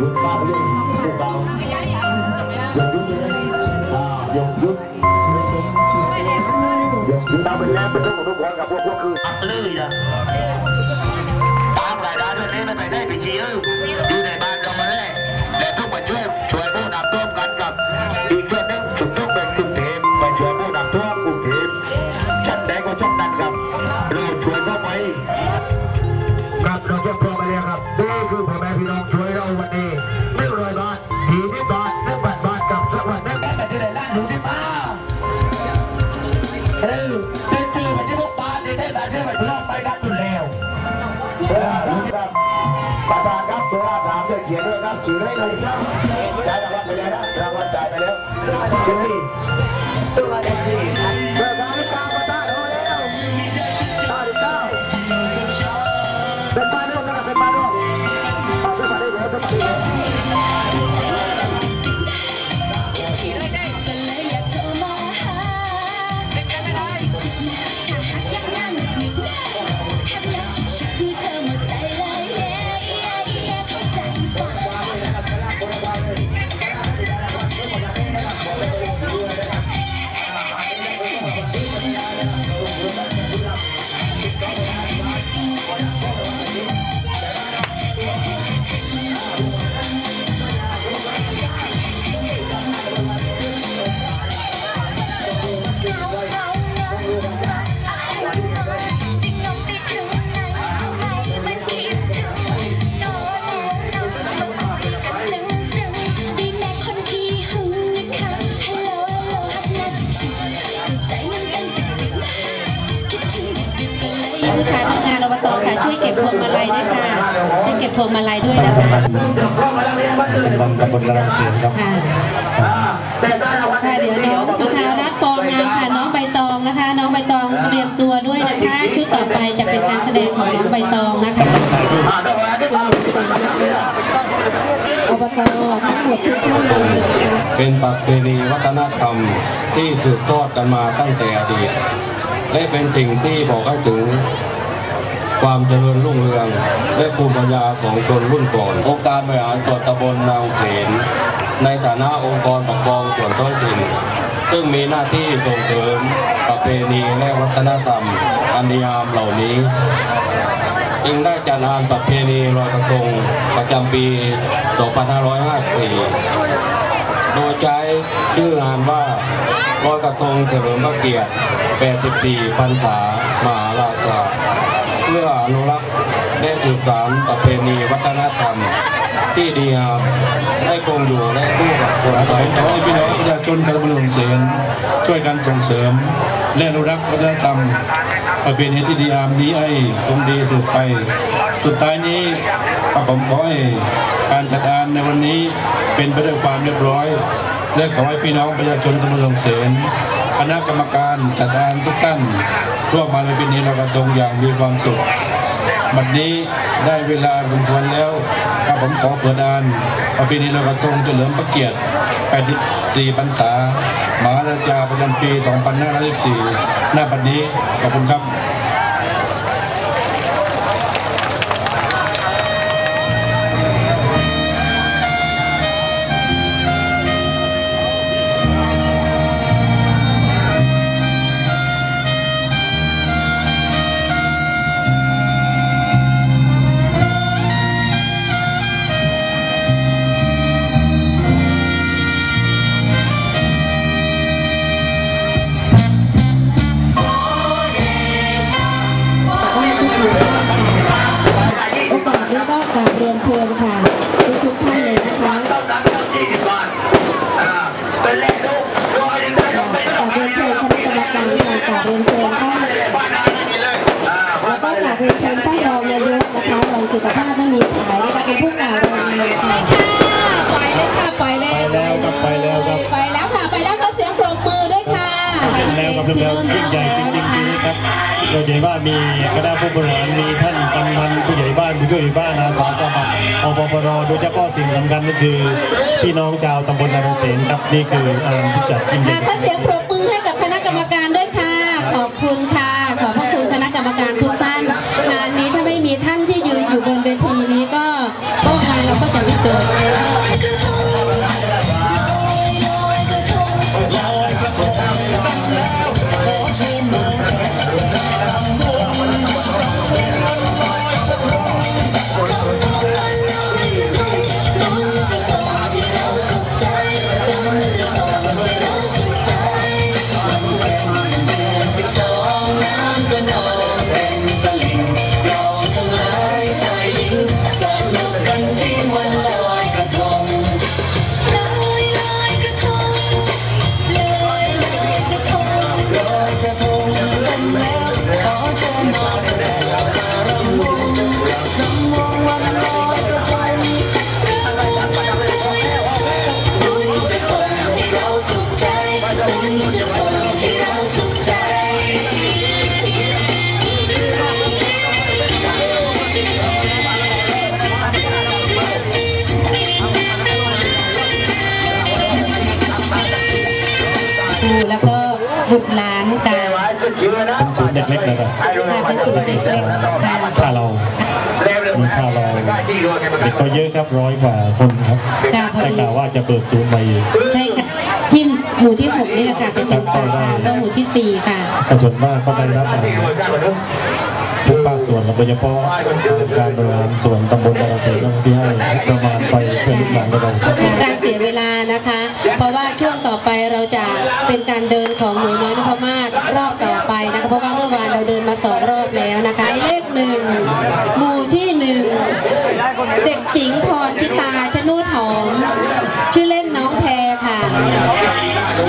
ยุดบ้านเลยพวกเราเสียงยุดเลยอ่ายงยุดยงยุดเราเป็นแรงเป็นทุก ครับชื่อให้หน่อยครับจ่ายรางวัลไปเลยนะรางวัลจ่ายไปแล้วชื่อนี่ตัวเด็กดีเบอร์การลู พวงมาลัยด้วยค่ะช่วยเก็บพวงมาลัยด้วยนะคะเป็นตำบลรังสีครับค่ะแต่ได้รางวัลค่ะเดี๋ยวน้องจุธารัตน์ฟองงามค่ะน้องใบตองนะคะ น้องใบตองเตรียมตัวด้วยนะคะ ชุดต่อไปจะเป็นการแสดงของน้องใบตองนะคะอ่าดอกไม้ที่เราเป็นมาแล้วเนี่ยอบตทั้งหมดทุกท่านเลยนะคะเป็นประเพณีวัฒนธรรมที่สืบทอดกันมาตั้งแต่อดีตและเป็นสิ่งที่บอกให้ถึง ความเจริญรุ่งเรือง และภูมิปัญญาของชนรุ่นก่อน องค์การบริหารส่วนตำบลนางเขนในฐานะองค์กรปกครองส่วนท้องถิ่น ซึ่งมีหน้าที่ส่งเสริมประเพณีและวัฒนธรรมอันดีงามเหล่านี้จึงได้จัดงานประเพณีลอยกระทงประจำปี 2554 โดยใช้ชื่องานว่าลอยกระทงเฉลิมพระเกียรติ 84 พรรษามหาราชา พื่ออนุรักษ์และสืบสานประเพณีวัฒนธรรม ที่ดีงามให้คงอยู่และคู่กับคนไทยให้พี่น้องประชาชนชาวตำบลหลวงเสนช่วยกันส่งเสริม และอนุรักษ์วัฒนธรรม ประเพณีที่ดีงามนี้ให้คงดีสืบไป สุดท้ายนี้ผมขอให้การจัดงานในวันนี้เป็นไปด้วยความเรียบร้อย และขอให้พี่น้องประชาชนตำบลหลวงเสนคณะกรรมการจัดงานทุกท่าน ร่วมมาในปีนี้เรากระทงอย่างมีความสุขบัดนี้ได้เวลาสมควรแล้วข้าผมขอเปิดอ่านประเพณีลอยกระทงเฉลิมพระเกียรติ 84 พรรษามหาราชาประจำปี 2514หน้าบัดนี้ขอบคุณครับ เรียนเชิญค่ะ ทุกทุกๆท่านเลยนะคะต้องรับเงินยี่สิบบาทอ่าเป็นแรกลูกร้อยหนึ่งได้ต้องไปกราบเรียนเชิญคณะกรรมการค่ะกราบเรียนเชิญท่านบ้านนั้นไม่มีเลยอ่าแล้วก็กราบเรียนเชิญท่านรองนายกนะคะรองสุขภาพนั่นมีขายนะคะเป็นผู้กล่าวรายงานค่ะปล่อยเลยค่ะปล่อยเลยไปแล้วครับไปแล้วครับ แล้วครับแล้วยิ่งใหญ่จริงๆนี้ครับเราเห็นว่ามีคณะผู้บริหารมีท่านกำนันผู้ใหญ่บ้านผู้ช่วยบ้านอาสาสมัครอปปรโดยเฉพาะสิ่งสำคัญก็คือพี่น้องชาวตำบลนารงเสนครับนี่คืออานที่จัดยิ่งใหญ่ค่ะขอเสียงปรบมือให้กับคณะกรรมการด้วยค่ะ เป็นศูนย์เด็กเล็กนะครับค่ะเป็นศูนย์เด็กเล็กค่ะถ้าเรามีถ้าเราเด็กก็เยอะครับร้อยกว่าคนครับค่ะพอแต่ดีกล่าวว่าจะเปิดศูนย์ใหม่อีกใช่ค่ะที่หมู่ที่หกนี่แหละค่ะเป็นหนึ่งครับค่ะก็หมู่ที่สี่ค่ะแต่ส่วนมากก็ได้รับมาทุกภาค ส่วนโดยเฉพาะการบริหารส่วนตำบลบางเสนที่ให้ประมาณไปเพื่อลูกหลานของเราคเพื่รัอบเป็นการเสียเวลานะคะ เพราะว่าช่วงต่อไปเราจะเป็นการเดินของหนูน้อยนพมาศรอบต่อไปนะคะเพราะว่าเมื่อวานเราเดินมาสองรอบแล้วนะคะเลขหนึ่งหมู่ที่หนึ่งเด็กหญิงพรชิตาชนูดหอมชื่อเล่นน้องแพรค่ะ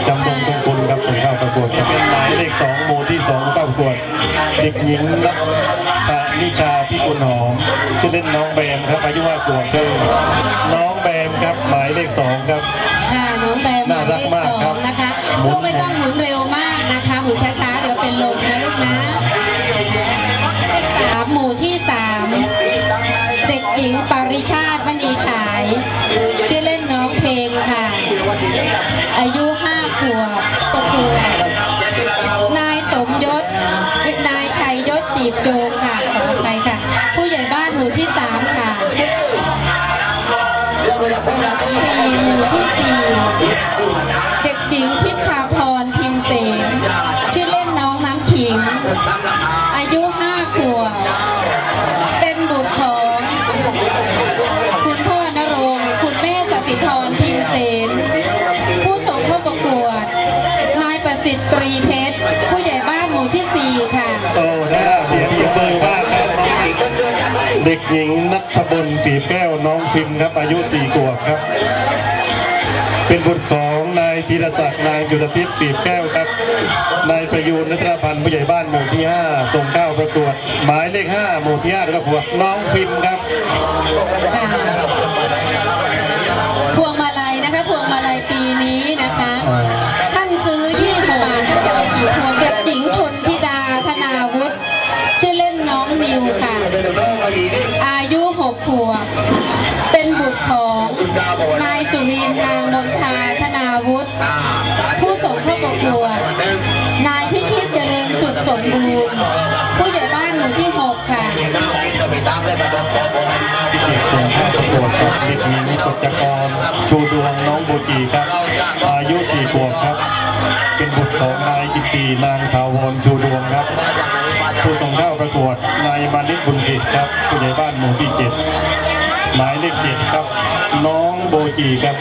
จำนงตรงคุณครับส่งเข้าประกวดครับเป็นหมายเลขสองหมู่ที่สองเข้าประกวดเด็กหญิงนัทธา นิชาพิกุลหอมชื่อเล่นน้องแบมครับอายุห้าขวบคือน้องแบมครับหมายเลขสองครับ ค่ะน้องแบมหมายน่ารัเลกขมากสอครังบนะคะหมุนลูกไม่ต้องหมุนเร็วมากนะคะหมุนช้าๆ เดี๋ยวเป็นลมนะลูกนะเลขสามหมู่ที่สามเด็กหญิงปาริชาติ เด็กหญิงพิชชาพรพิมเสนชื่อเล่นน้องน้ำขิง อายุห้าขวบ เป็นบุตรของ คุณพ่อนรงค์คุณแม่สสิธรพิมเสนผู้ส่งเข้าประกวด นายประสิทธิ์ตรีเพชร ผู้ใหญ่บ้านหมู่ที่สี่ค่ะ โอ้น่าเสียทีมือมากครับเด็กหญิงนัทบุญปีแก้วน้องฟิมครับอายุสี่ขวบครับ เป็นบุตรของนายธีรศักดิ์นางจุตทิพย์ปีบแก้วครับ นายประยูนนัทรพันธ์ผู้ใหญ่บ้านหมู่ที่ห้าส่งเก้าประกวด หมายเลขห้าหมู่ที่ห้าประกวดน้องฟิล์มครับ นายสุรินทร์นางมนทาธนาวุฒิผู้ส่งเข้าประกวดนายพิชิตเจริญสุดสมบูรณ์ ผู้ใหญ่บ้านหมู่ที่ 6 ค่ะพิจิตรส่งเข้าประกวดครับเด็กหญิงกฎจกรชูดวงน้องโบจีครับ อายุสี่ขวบครับ เป็นบุตรของนายกิตตินางถาวรชูดวงครับ ผู้ส่งเข้าประกวดนายมานิตบุญสิทธิ์ครับผู้ใหญ่บ้านหมู่ที่เจ็ด หมายเลขเจ็ดครับ น้องโบจีครับ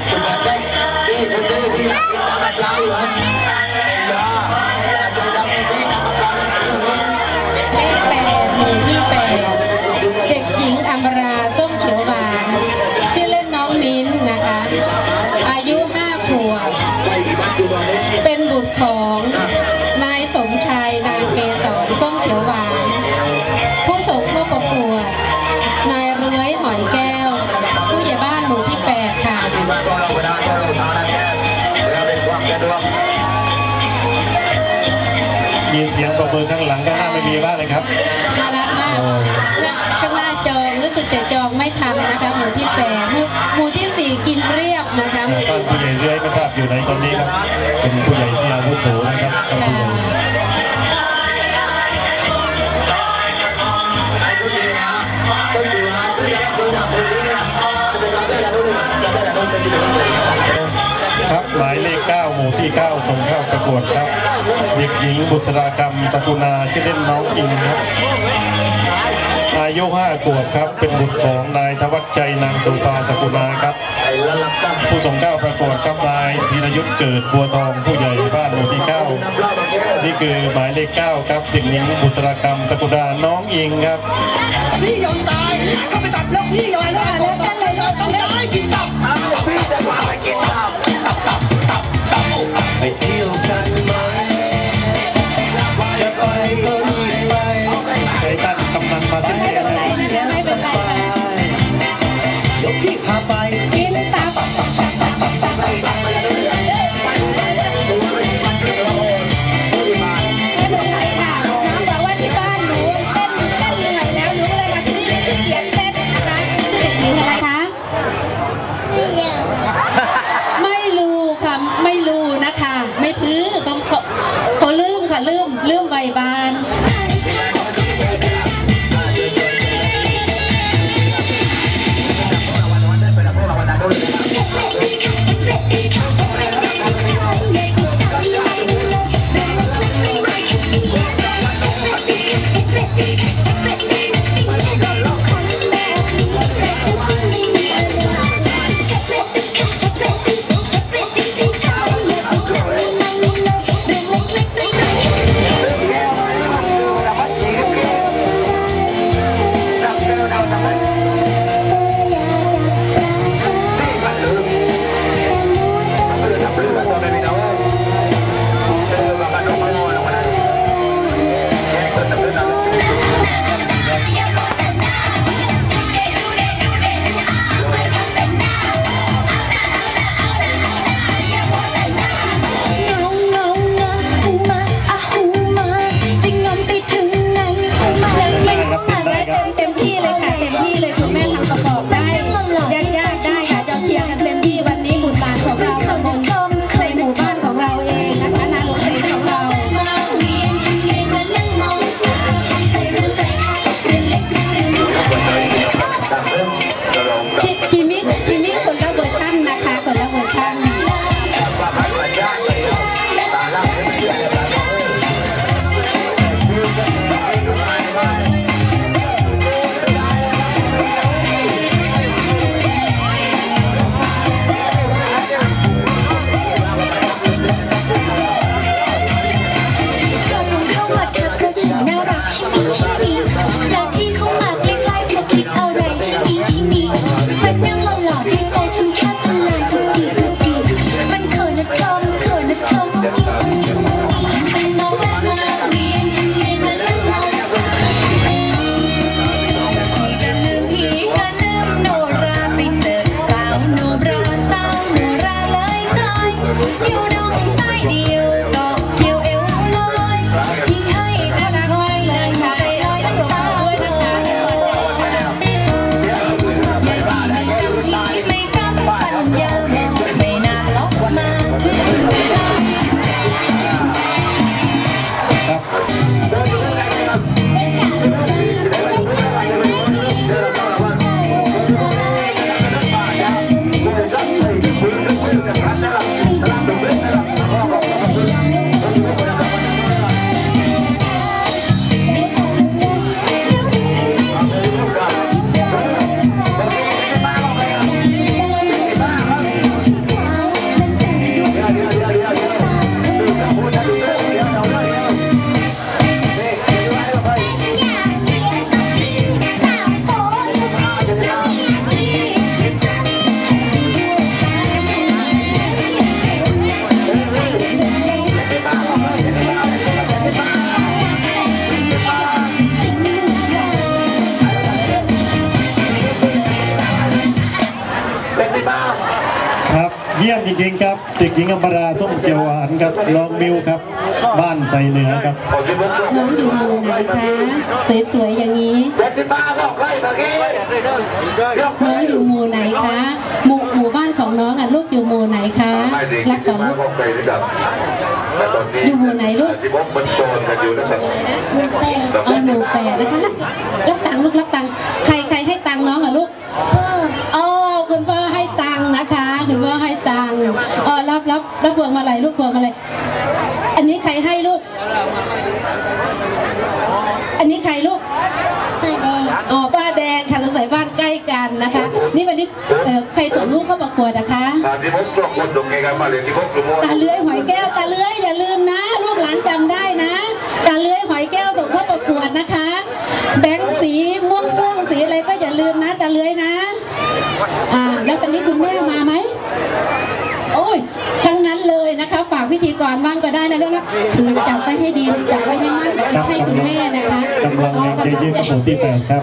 ประเมินข้างหลังข้างหน้าไม่มีบ้างเลยครับน่ารักมากข้างหน้าจองรู้สึกจะจองไม่ทันนะคะหมู่ที่แปดหมู่หมู่ที่สี่กินเรียบนะคะท่านผู้ใหญ่เรื่อยไม่ทราบอยู่ในตอนนี้ครับเป็นผู้ใหญ่ที่อาวุโสนะครับท่านผู้ใหญ่ครั บ หมายเลข 9 หมู่ที่ 9 ส่งเข้าประกวดครับ เด็กหญิงบุษรากรรมสกุณาชื่อเล่นน้องอิงครับ อายุ 5 ขวบครับ เป็นบุตรของนายธวัชชัยนางสุภาสกุณาครับ ผู้ส่งเข้าประกวดครับนายธีรยุทธ์เกิดบัวทองผู้ใหญ่บ้านหมู่ที่ 9 นี่คือหมายเลข 9 ครับเด็กหญิงบุษรากรรมสกุณาน้องอิงครับ พี่ยอมตายเข้าไปจับแล้วพี่ยอมตาย ไป Chip it, chip it. ญิงอัมพราส้มเจียวหวานครับลองมิวครับ บ้านใส่เหนือครับ น้องอยู่หมู่ไหนคะสวยๆอย่างนี้เด็กที่มาบอกไล่เมื่อกี้ยกน้องอยู่หมู่ไหนคะหมู่หมู่บ้านของน้องอะลูกอยู่หมู่ไหนคะไม่ดีรักของมาลูกบอกใครด้วยกันแต่ตอนนี้อยู่หมู่ไหนลูกที่ผมมันโซนกันอยู่นะครับหมู่แปดเออหมู่แปดนะคะรับตังค์ลูกรับตังค์ใครใคร รับรับรับพวงมาลัยลูกพวงมาลัยอันนี้ใครให้ลูก อันนี้ใครลูกอ๋อป้าแดงค่ะสงสัยบ้านใกล้กันนะคะ นี่วันนี้เอ่อใครส่งลูกเข้าประกวดนะคะอ่าที่ผมสองคนตรงนี้กันมาเลยที่ผมคือโมตาเลื้อยหอยแก้วตาเลื้อยอย่าลืมนะ ลูกหลานจำได้นะตาเลื้อยหอยแก้วส่งเข้าประกวดนะคะ แบงค์สีม่วงม่วงๆสีอะไรก็อย่าลืมนะตาเลื้อยนะอ่าแล้ววันนี้คุณแม่มาไหมโอ้ยทั้งนั้นเลยนะคะ ฝากพิธีกรบ้างก็ได้นะลูกนะถือจับไว้ให้ดีจับไว้ให้มั่นเดี๋ยวจะให้คุณแม่นะคะกำลังงานเยอะๆกับหมู่ที่แปดครับ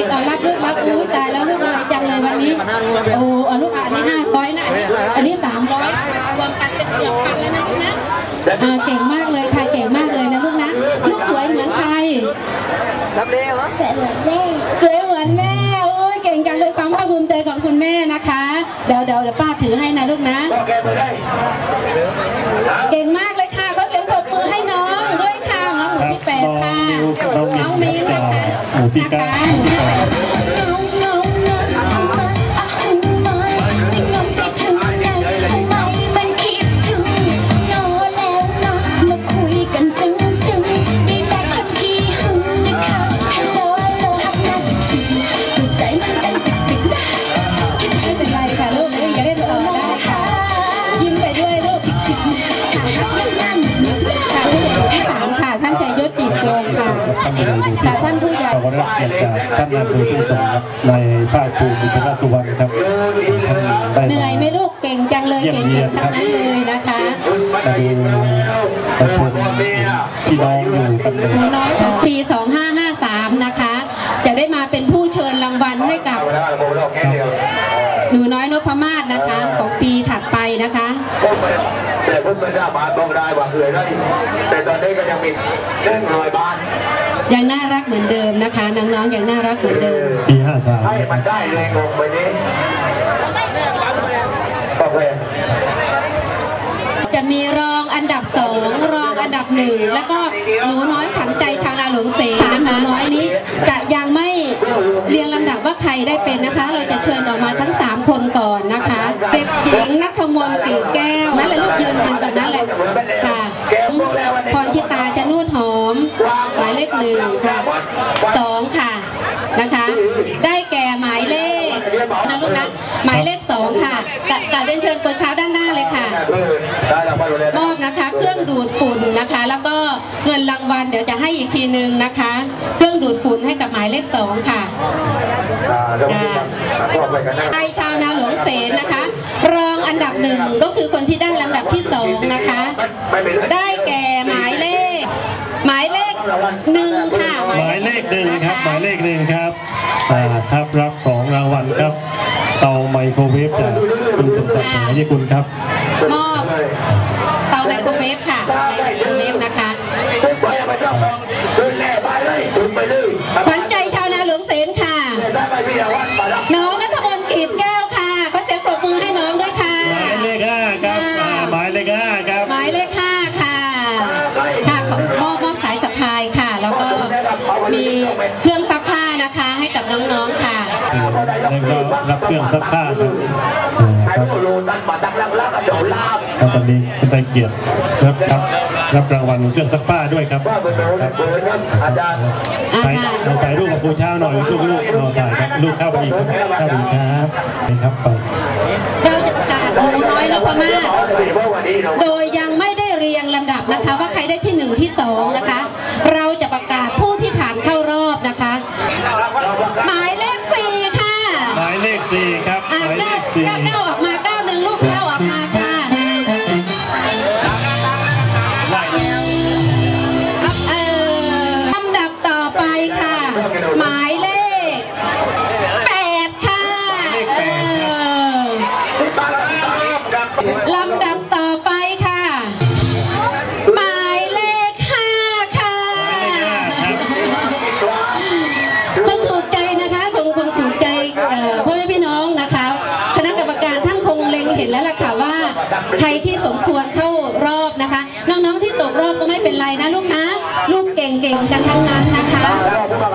อีกเอารับลูกรับอุ้ยตายแล้วลูกรวยจังเลยวันนี้ โอ้เอาลูกอะอันนี้ห้าร้อยนะอันนี้อันนี้สามร้อยรวมกันเป็นเกือบพันแล้วนะลูกนะอ่าเก่งมากเลยค่ะเก่งมากเลยนะลูกนะลูกสวยเหมือนใครสวยเหมือนแม่โอ้ยเก่งจังเลยความภาคภูมิใจของคุณแม่นะคะ เดี๋ยวเดี๋ยวเดี๋ยวป้าถือให้นะลูกนะก็แกไปได้เก่งมากเลยค่ะก็เสียงปรบมือให้น้องด้วยค่ะน้องหมู่ที่แปดค่ะน้องมิวน้องมิ้งนะคะ หมู่ที่ นะคะของปีถัดไปนะคะก็ไม่แต่เพิ่งไม่ได้มาต้องได้ว่าเคยได้แต่ตอนนี้ก็ยังมีเรื่องรอยบ้านยังน่ารักเหมือนเดิมนะคะน้องๆยังน่ารักเหมือนเดิมปีห้าสามให้มันได้แรงลงไปนี้โอเค จะมีรองอันดับสองรองอันดับหนึ่งแล้วก็หนูน้อยขวัญใจทางนาหลวงเสนนะคะน้อยนี้จะยังไม่เรียงลำดับว่าใครได้เป็นนะคะ เราจะเชิญออกมาทั้ง 3 คนก่อนนะคะเด็กหญิงนัทมนต์กีแก้วนั่นแหละลูกยืนยืนตรงนั้นแหละค่ะพรชิตาชนูดหอมหมายเลขหนึ่งค่ะสองค่ะนะคะได้แก่หมายเลข นะลูกนะหมายเลขสองค่ะกะกะเรียนเชิญตัวเช้าด้านหน้าเลยค่ะได้แล้วมาดูแลมอบนะคะ เครื่องดูดฝุ่นนะคะ แล้วก็เงินรางวัลเดี๋ยวจะให้อีกทีนึงนะคะ เครื่องดูดฝุ่นให้กับหมายเลขสองค่ะเดี๋ยวผมจะไปกันนะไอชาวนาหลวงเสนนะคะ รองอันดับหนึ่งก็คือคนที่ได้ลำดับที่สองนะคะ ได้แก่หมายเลข หมายเลขหนึ่งค่ะหมายเลขหนึ่งครับหมายเลขหนึ่งครับอ่าครับรับของรางวัลครับ เตาไมโครเวฟจากคุณสมศักดิ์สมัยคุณครับมอบเตาไมโครเวฟค่ะเตาไมโครเวฟนะคะขึ้นไปไปจ้องเดินแล่ไปเลยขึ้นไปเลย ซักผ้าครับครับวันนลาบครับวันนี้ได้เกียรติรับครับรับรางวัลเครื่องซักผ้าด้วยครับว่าเป็นโดนครับเบิร์นครับอาจารย์อ่าถ่ายถ่ายรูปกับครูเช้าหน่อยลูกลูกเอาถ่ายครับลูกเข้าไปอีกครับเข้าไปอีกครับครับไปเราจะประกาศหนูน้อยนพมาศโดยยังไม่ได้เรียงลำดับนะคะ ว่าใครได้ที่หนึ่งที่สองนะคะ เราจะ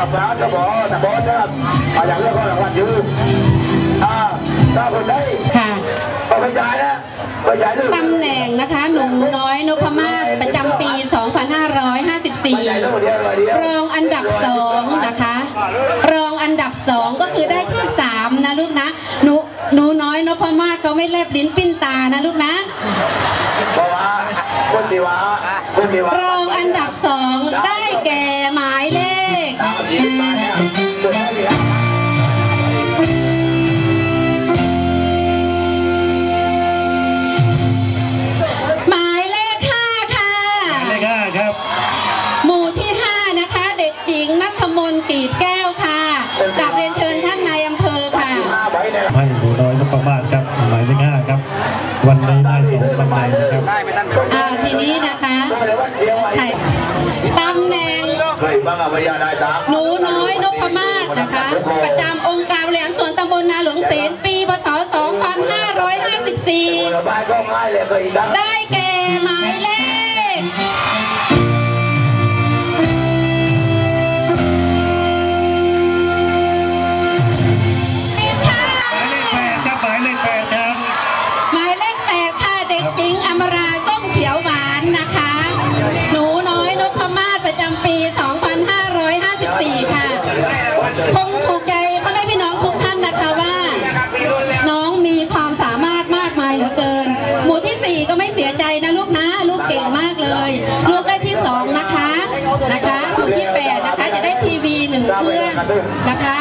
กำกับการจะบอกแต่บอสเนี่ยมาอย่างเรื่องของรางวัลยืนอ่าถ้าคนได้ค่ะก็กระจายนะกระจายเรื่องตำแหน่งนะคะหนูน้อยนพมาศประจำปี 2554 รองอันดับสองนะคะ รองอันดับสองก็คือได้ที่สามนะลูกนะหนูหนูน้อยนพมาศเขาไม่แลบลิ้นปิ้นตานะลูกนะเพราะว่าคนที่ว่าคนที่ว่ารองอันดับสอง กรีดแก้วค่ะกลับเรียนเชิญท่านนายอำเภอค่ะมาไว้เนี่ยให้หนูน้อยนพมาศครับหมายเลขห้าครับ วันนี้ได้สองตำแหน่งนะครับอ่าทีนี้นะคะใครตำแหน่งเคยบ้างอะพยาได้ตามหนูน้อยนพมาศนะคะ ประจำองค์การบริหารส่วนตำบลนาหลวงเสนปีพศ 2554ระบายก็ง่ายเลยเคยดังได้แก่หมายเลขำปี 2554 ค่ะ คงถูกใจพ่อแม่พี่น้องทุกท่านนะคะว่า น้องมีความสามารถมากมายเหลือเกิน หมู่ที่ 4 ก็ไม่เสียใจนะลูกนะ ลูกเก่งมากเลย ลูกได้ที่ 2 นะคะนะคะ หมู่ที่ 8 นะคะจะได้ทีวีหนึ่งเครื่องนะคะ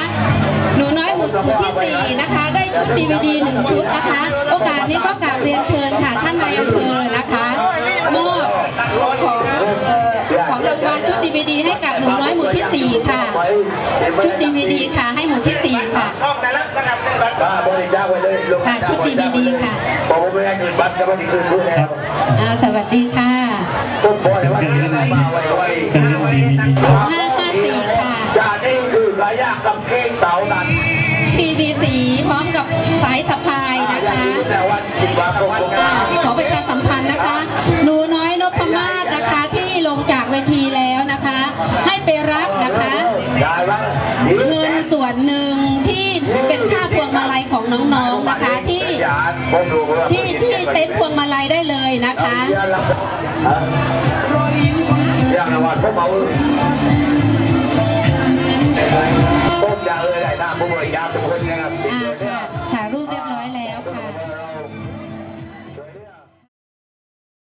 หนูน้อยหมู่หมู่ที่ 4 นะคะ ได้ชุดดีวดีหนึ่งชุดนะคะ โอกาสนี้ก็กราบเรียนเชิญค่ะท่านนายอำเภอนะคะมอบของเอ่อของรางวัลชุดดีวดีให้กับหนูน้อยหมู่ที่ 4 ค่ะ ชุดดีวดีค่ะ ให้หมู่ที่ 4 ค่ะบ้าบริจาคไว้เลยลงค่ะชุด DVD ค่ะบอกว่าไม่ให้คืนบัตรก็ไม่ได้คืนด้วยแล้วอ่าสวัสดีค่ะผมบอกเลยว่ามาไว้ไว้เป็นเรื่องดีดี2554ค่ะจากนี้คือกระยากกับเก้งเต่านั้น ทีวีสีพร้อมกับสายสะพายนะคะขอประชาสัมพันธ์นะคะ หนูน้อยนพมาศนะคะที่ลงจากเวทีแล้วนะคะ ให้ไปรับนะคะ เงินส่วนหนึ่งที่เป็นค่าพวงมาลัยของน้องๆนะคะที่ที่ที่เต็นท์พวงมาลัยได้เลยนะคะอย่างวันพวกเรา ยาเอ้ยได้ตามผู้บริจาทุกคนนะครับ